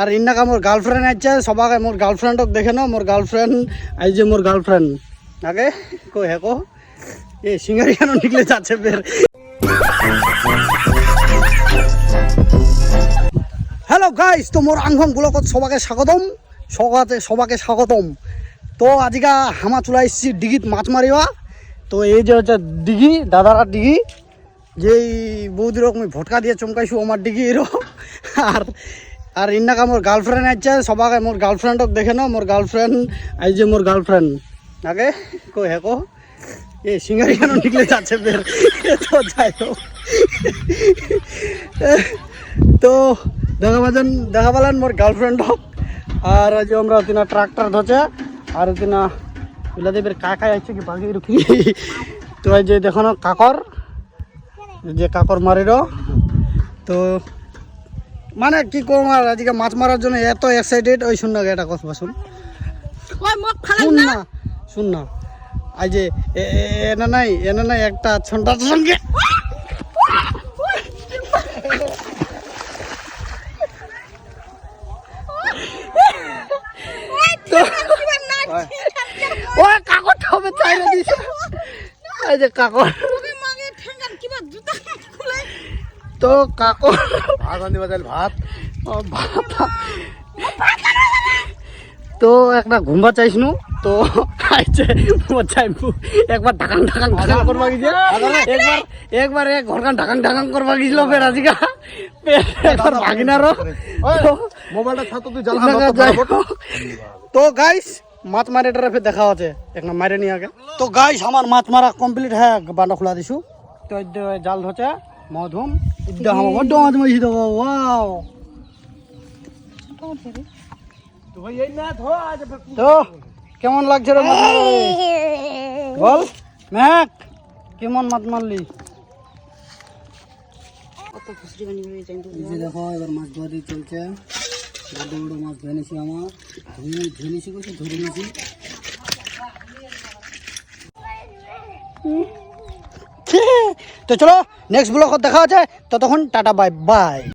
আর ইন্নাকা মোর গার্লফ্রেন্ড আছে, সবাকে মোর গার্লফ্রেন্ডক দেখে নাও, মোর গার্লফ্রেন্ড আই যে মোর গার্লফ্রেন্ড আগে কো? হেকো এ, সিঙ্গারি কেন নিকলে যাচ্ছে বের হ্যালো গাইস তো মোর আংভম গুলকত সবাকে স্বাগতম। সবাকে সবাকে স্বাগতম। তো আজকে হামা চলে এসেছি ডিগিত মাছ মারিবা। তো এই যে হচ্ছে ডিগি, দাদারা ডিগি, যেই বৌদির রকম ভটকা দিয়ে চমকাইছু আমার ডিগি এরো আর আর ইন্নাকা মোর গার্লফ্রেন্ড আছে, সবাকে মোর গার্লফ্রেন্ডক দেখে নাও, মোর গার্লফ্রেন্ড আই যে মোর গার্লফ্রেন্ড আগে কো? হেকো এ, সিঙ্গারি কেন নিকলে যাচ্ছে বের? তো যাই হোক। তো, দেখা পাচ্ছেন দেখা পেলেন মোর গার্লফ্রেন্ড হোক। আর আজ আমরা তিনা ট্রাক্টর ধরছে, আর তিনা বিলাদেবের কাকা আছে কি বাকি রুখি তো যে দেখো না, কাকর। যে কাকর মারির তো মানে কি কম আর আজকে মাছ মারার জন্য এত এক্সাইটেড ওই শুন না এটা কথা শুন ওই শুন না শুন না আজ এনে নাই এনে নাই একটা ছন্টার সঙ্গে কিবার না ও কাকর হবে চাইলে দিছে এই যে কাকর তো কাকর ভাত আনতে ভাত? ও তো একটা ঘুমবা চাইছনু তো আইছে চাইবু একবার ঢাকান ঢাকান ঢাকান করবা গিয়ে? একবার একবার এক ঘরকান ঢাকান ঢাকান করবা গিয়েছিল ফের আজিকা একবার ভাগিনারও। তো মোবাইলটা ছাতো তুই। তো গাইস মাছ মারে ফের দেখা হচ্ছে। এক না মারে নিয়ে আগে। তো গাইস আমার মাছ মারা কমপ্লিট হ্যাঁ বান্ডা খোলা দিছু। তো জাল ধরছে মধুম। ওয়াও তো, কেমন লাগছে রে বল, ম্যাক, কেমন মাছ মারলি? দেখো, এবার মাছ ধরি চলছে। বড় বড় মাছ ধরেছি আমার ধরে ধরেছি কিছু ধরে তো চলো নেক্সট ব্লগ দেখা আছে ততক্ষণ টাটা বাই বাই